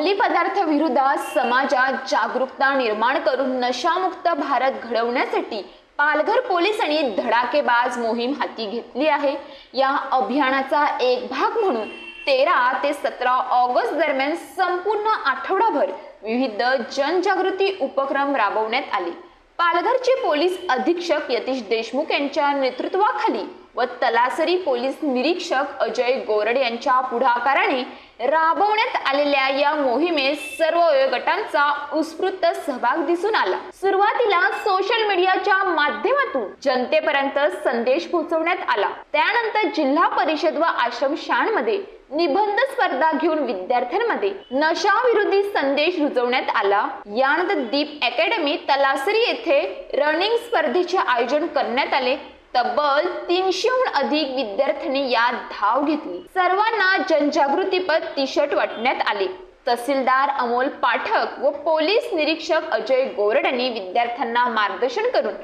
व्यसनाविरोधात समाजात जागरूकता निर्माण करून नशामुक्त भारत घडवण्यासाठी पालघर पोलिसांनी धडाकेबाज मोहीम हाती घेतली आहे. या अभियानाचा एक भाग म्हणून तेरा ते सतरा ऑगस्ट दरम्यान संपूर्ण आठवडाभर विविध जनजागृती उपक्रम राबवण्यात आले. पालघरचे पोलीस अधीक्षक यतीश देशमुख यांच्या नेतृत्वाखाली व तलासरी पोलीस निरीक्षक अजय गोरड यांच्या पुढाकाराने राबवण्यात आलेल्या या मोहिमेत सर्व वयोगटांचा उत्स्फूर्त सहभाग दिसून आला. सुरुवातीला सोशल मीडियाच्या माध्यमातून जनतेपर्यंत संदेश पोहोचवण्यात आला. त्यानंतर जिल्हा परिषद व आश्रम शाळांमध्ये निबंध स्पर्धा घेऊन विद्यार्थ्यांमध्ये नशाविरोधी संदेश रुजवण्यात आला. यानंतर दीप अकॅडमी तलासरी येथे रनिंग स्पर्धेचे आयोजन करण्यात आले. तब्बल तीनशेहून अधिक विद्यार्थ्यांनी यात धाव घेतली. सर्वांना जनजागृतीपद टी शर्ट वाटण्यात आले. तहसीलदार अमोल पाठक व पोलीस निरीक्षक अजय गोरड यांनी विद्यार्थ्यांना मार्गदर्शन करून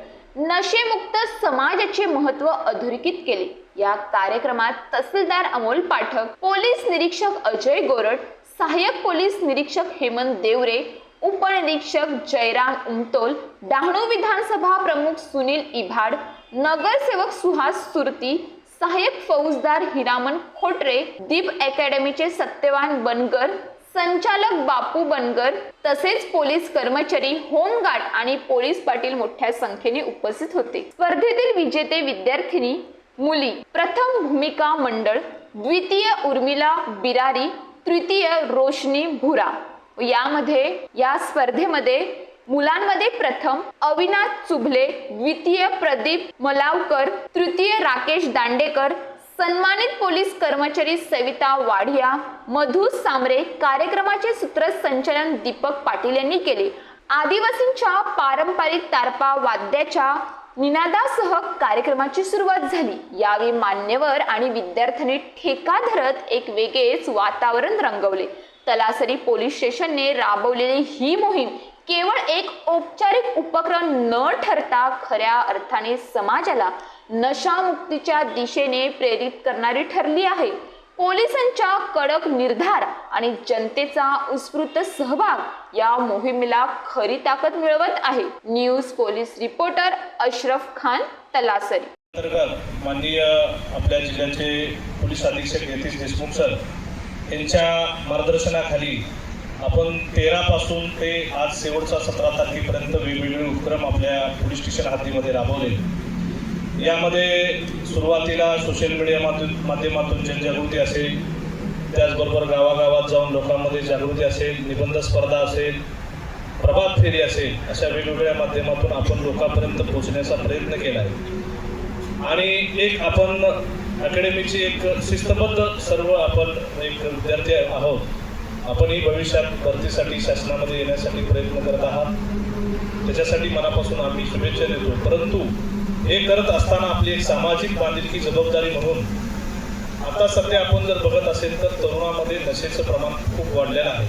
नशेमुक्त समाजाचे महत्त्व अधोरेखित केले. या कार्यक्रमात तहसीलदार अमोल पाठक पोलीस निरीक्षक अजय गोरड सहाय्यक पोलीस निरीक्षक हेमंत देवरे उपनिरीक्षक जयराम उमतोल डहाणू विधानसभा प्रमुख सुनील इभाड नगरसेवक सुहास सुरती सहाय्यक फौजदार हिरामन खोटरे दीप अकॅडमीचे सत्यवान बनगर संचालक बापू बनगर तसेच पोलीस कर्मचारी होमगार्ड आणि पोलीस पाटील मोठ्या संख्येने उपस्थित होते. स्पर्धेतील विजेते विद्यार्थिनी मुली प्रथम भूमिका मंडळ द्वितीय उर्मिला बिरारी तृतीय रोशनी भुरा. यामध्ये या स्पर्धेमध्ये मुलांमध्ये प्रथम अविनाश चुभले द्वितीय प्रदीप मलावकर तृतीय राकेश दांडेकर सन्मानित पोलीस कर्मचारी सविता वाढिया मधु सामरे कार्यक्रमाचे सूत्रसंचालन दीपक पाटील यांनी केले. आदिवासींच्या पारंपरिक तारपा वाद्याच्या निनादासह कार्यक्रमाची सुरुवात झाली. यावेळी मान्यवर आणि विद्यार्थ्यांनी ठेका धरत एक वेगळेच वातावरण रंगवले. तलासरी पोलीस स्टेशनने राबवलेली ही मोहीम केवळ एक औपचारिक उपक्रम न ठरता खऱ्या अर्थाने समाजाला नशामुक्तीच्या दिशेने प्रेरित करणारी ठरली आहे. पोलिसांच्या कडक निर्धार आणि जनतेचा उत्स्फूर्त सहभाग या मोहिमेला खरी ताकद मिळवत आहे. News police reporter Ashraf Khan Talasari. माननीय आपल्या जिल्ह्याचे पोलीस अधीक्षक यतीश देशमुख सर यांच्या मार्गदर्शनाखाली आपण तेरापासून ते आज शेवटचा सतरा तारखेपर्यंत वेगवेगळे उपक्रम आपल्या पोलीस स्टेशन हद्दीमध्ये राबवले. यामध्ये सुरुवातीला सोशल मीडिया माध्यम माध्यमातून जनजागृती असेल त्याचबरोबर गावागावात जाऊन लोकांमध्ये जागृती असेल निबंध स्पर्धा असेल प्रभात फेरी असेल अशा वेगवेगळ्या माध्यमातून आपण लोकांपर्यंत पोहोचण्याचा प्रयत्न केला आहे आणि एक आपण अकॅडमीची एक शिस्तबद्ध सर्व आपण एक विद्यार्थी आहोत. आपणही भविष्यात भरतीसाठी शासनामध्ये येण्यासाठी प्रयत्न करत आहात. त्याच्यासाठी मनापासून आम्ही शुभेच्छा देतो. परंतु हे करत असताना आपली एक सामाजिक बांधिलकी जबाबदारी म्हणून आता सध्या आपण जर बघत असेल तर तरुणामध्ये नशेचं प्रमाण खूप वाढलेलं आहे.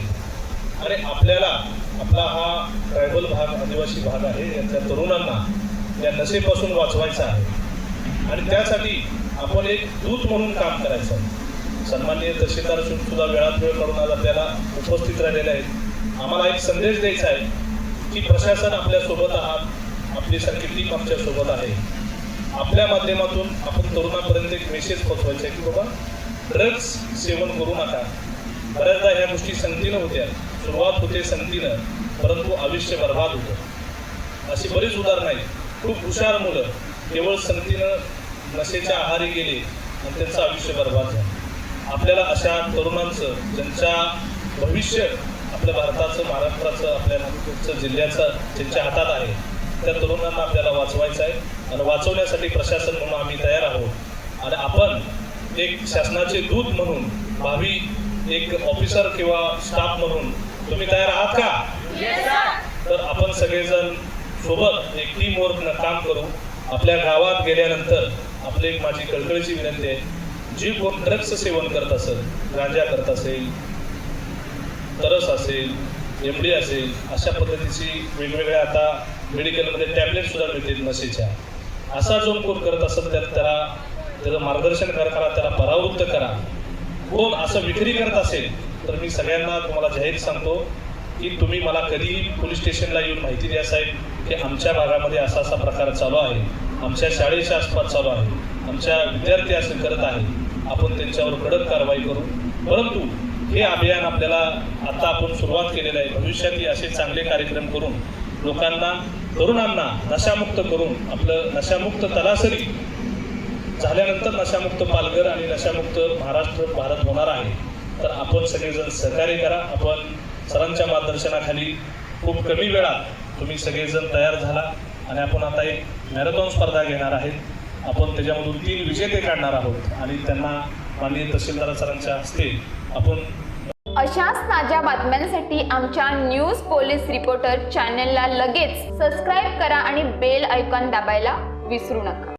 आणि आपल्याला आपला हा ट्रायबल भाग आदिवासी भाग आहे. यातल्या तरुणांना या नशेपासून वाचवायचा आहे. आणि त्यासाठी आपण एक दूत म्हणून काम करायचं. सन्माननीय तहसीलदार सुद्धा वेळात वेळ काढून आज आपल्याला उपस्थित राहिलेले आहेत. आम्हाला एक संदेश द्यायचा आहे की प्रशासन आपल्यासोबत आहात. आपली सारखी टीम आमच्यासोबत आहे. आपल्या माध्यमातून आपण तरुणापर्यंत एक मेसेज पोचवायचा आहे की बाबा ड्रग्स सेवन करू नका. बऱ्याचदा ह्या गोष्टी संगतीनं होत्या. सुरुवात होते संगतीनं परंतु आयुष्य बर्बाद होतं. अशी बरीच उदाहरणं आहेत. खूप हुशार मुलं केवळ संगतीनं नशेच्या आहारी गेले आणि त्यांचं आयुष्य बर्बाद झालं. आपल्याला अशा तरुणांचं ज्यांच्या भविष्य आपल्या भारताचं महाराष्ट्राचं आपल्या जिल्ह्याचं ज्यांच्या हातात आहे त्या तरुणांना आपल्याला वाचवायचं आहे. आणि वाचवण्यासाठी प्रशासन म्हणून आम्ही तयार आहोत. आणि आपण एक शासनाचे दूत म्हणून भावी एक ऑफिसर किंवा स्टाफ म्हणून तुम्ही तयार आहात का? तर आपण सगळेजण सोबत एक टीम वर्क काम करू. आपल्या गावात गेल्यानंतर आपली एक माझी कळकळीची विनंती आहे. जी कोण ड्रग्स सेवन करत असेल गांजा करत असेल तरस असेल एम डी असेल अशा पद्धतीची वेगवेगळ्या आता मेडिकलमध्ये टॅबलेटसुद्धा मिळतील नशेच्या असा जो कोण करत असेल त्यात त्याला त्याचं मार्गदर्शन करा त्याला परावृत्त करा. कोण असं विक्री करत असेल तर मी सगळ्यांना तुम्हाला जाहीर सांगतो की तुम्ही मला कधीही पोलीस स्टेशनला येऊन माहिती द्या साहेब की आमच्या भागामध्ये असा असा प्रकार चालू आहे. आमच्या शाळेच्या आसपास चालू आहे. आमच्या विद्यार्थी असे करत आहे आपण त्यांच्यावर कडक कारवाई करू. परंतु हे अभियान आपल्याला आता आपण सुरुवात केलेलं आहे. भविष्यातही असे चांगले कार्यक्रम करून लोकांना तरुणांना नशामुक्त करून आपलं नशामुक्त तलासरी झाल्यानंतर नशामुक्त पालघर आणि नशामुक्त महाराष्ट्र भारत होणार आहे. तर आपण सगळेजण सहकार्य करा. आपण सरांच्या मार्गदर्शनाखाली खूप कमी वेळात तुम्ही सगळेजण तयार झाला आणि आपण आता एक मॅरेथॉन स्पर्धा घेणार आहेत. आपण त्याच्यामधून तीन विजेते काढणार आहोत आणि त्यांना माननीय तहसीलदार सरांच्या हस्ते आपण अशाच ताज्या बातम्यांसाठी आमच्या न्यूज पोलीस रिपोर्टर चॅनलला लगेच सबस्क्राईब करा आणि बेल ऐकॉन दाबायला विसरू नका.